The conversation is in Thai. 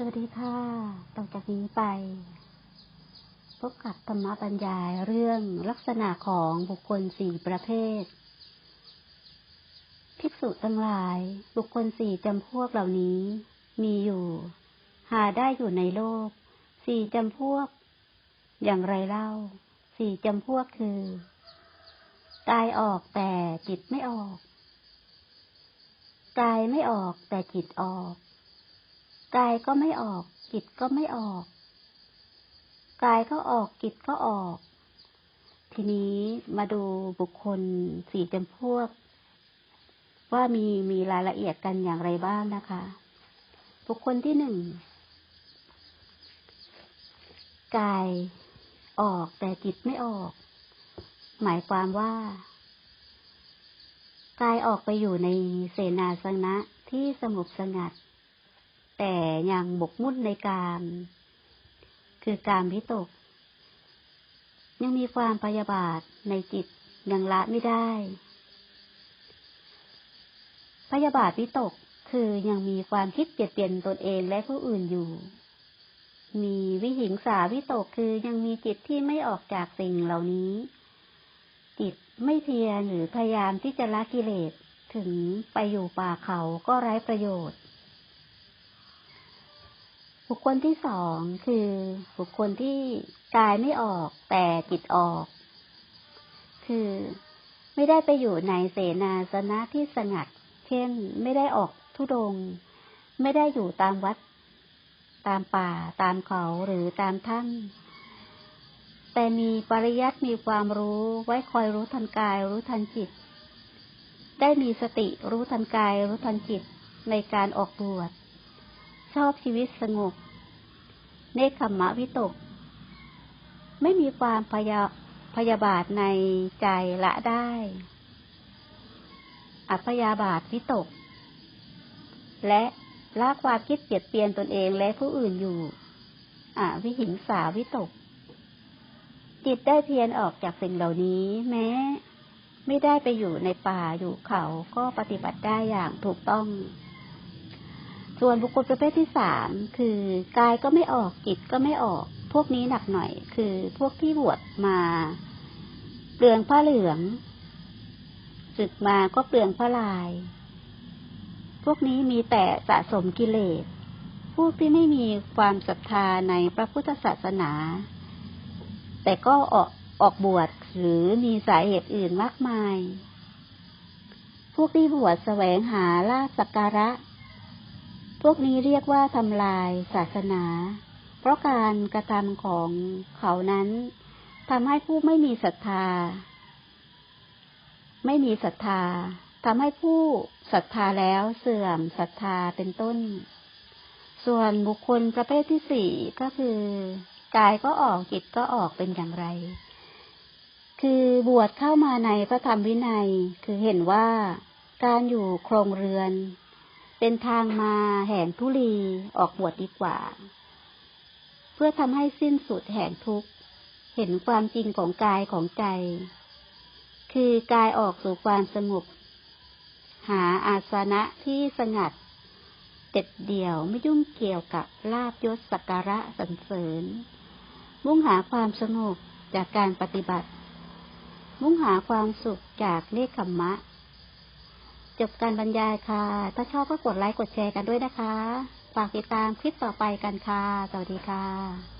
สวัสดีค่ะ ต่อจากนี้ไป พบกับธรรมบรรยายเรื่องลักษณะของบุคคลสี่ประเภท ภิกษุทั้งหลาย บุคคลสี่จำพวกเหล่านี้ มีอยู่ หาได้อยู่ในโลก สี่จำพวก อย่างไรเล่า สี่จำพวกคือ กายออกแต่จิตไม่ออก กายไม่ออกแต่จิตออก กายก็ไม่ออก จิตก็ไม่ออก กายก็ออกจิตก็ออก ทีนี้มาดูบุคคลสี่จำพวก ว่ามีมีรายละเอียดกันอย่างไรบ้างนะคะ บุคคลที่หนึ่งกายออกแต่จิตไม่ออก หมายความว่ากายออกไปอยู่ในเสนาสนะที่สงบสงัด แต่ยังบกมุ่นในกามคือการวิตก ยังมีความพยาบาทในจิตยังละไม่ได้ พยาบาทวิตกคือยังมีความคิดเปลี่ยนเปลี่ยนตนเองและผู้อื่นอยู่ มีวิหิงสาวิตกคือยังมีจิตที่ไม่ออกจากสิ่งเหล่านี้ จิตไม่เพียรหรือพยายามที่จะละกิเลส ถึงไปอยู่ป่าเขาก็ไร้ประโยชน์ บุคคลที่สองคือบุคคลที่กายไม่ออกแต่จิตออก คือไม่ได้ไปอยู่ในเสนาสนะที่สงัด เช่น ไม่ได้ออกทุดง ไม่ได้อยู่ตามวัด ตามป่า ตามเขาหรือตามถ้ำแต่มีปริยัติมีความรู้ไว้คอยรู้ทันกายรู้ทันจิต ได้มีสติรู้ทันกายรู้ทันจิตในการออกบวช ชอบชีวิตสงบ เนคขมมะวิตก ไม่มีความพยาพยาบาทในใจละได้ อัพยาบาทวิตก และละความคิดเปลียดเปลี่ยนตนเองและผู้อื่นอยู่อวิหิงสาวิตก จิตได้เพียรออกจากสิ่งเหล่านี้ แม้ ไม่ได้ไปอยู่ในป่าอยู่เขาก็ปฏิบัติได้อย่างถูกต้อง ส่วนบุคคลประเภทที่สามคือกายก็ไม่ออกจิตก็ไม่ออก พวกนี้หนักหน่อย คือพวกที่บวชมาเปลืองผ้าเหลืองศึกมาก็เปลืองผ้าลาย พวกนี้มีแต่สะสมกิเลสพวกที่ไม่มีความศรัทธาในพระพุทธศาสนา แต่ก็ออกออกบวชหรือมีสาเหตุอื่นมากมาย พวกที่บวชแสวงหาลาภสักการะ พวกนี้เรียกว่าทำลายศาสนา เพราะการกระทำของเขานั้นทำให้ผู้ไม่มีศรัทธา ไม่มีศรัทธาทำให้ผู้ศรัทธาแล้วเสื่อมศรัทธาเป็นต้น ส่วนบุคคลประเภทที่สี่ก็คือกายก็ออกจิตก็ออกเป็นอย่างไร คือบวชเข้ามาในพระธรรมวินัย คือเห็นว่าการอยู่โครงเรือน เป็นทางมาแห่งทุลีออกบวชดดีกว่า เพื่อทำให้สิ้นสุดแห่งทุกข์ เห็นความจริงของกายของใจ คือกายออกสู่ความสงบ หาอาสนะที่สงัดเด็ดเดี่ยวไม่ยุ่งเกี่ยวกับลาบยศสักการะสรรเสริญ มุ่งหาความสงบจากการปฏิบัติ มุ่งหาความสุขจากเนคขมมะ จบการบรรยายค่ะ ถ้าชอบก็กดไลค์กดแชร์กันด้วยนะคะ ฝากติดตามคลิปต่อไปกันค่ะ สวัสดีค่ะ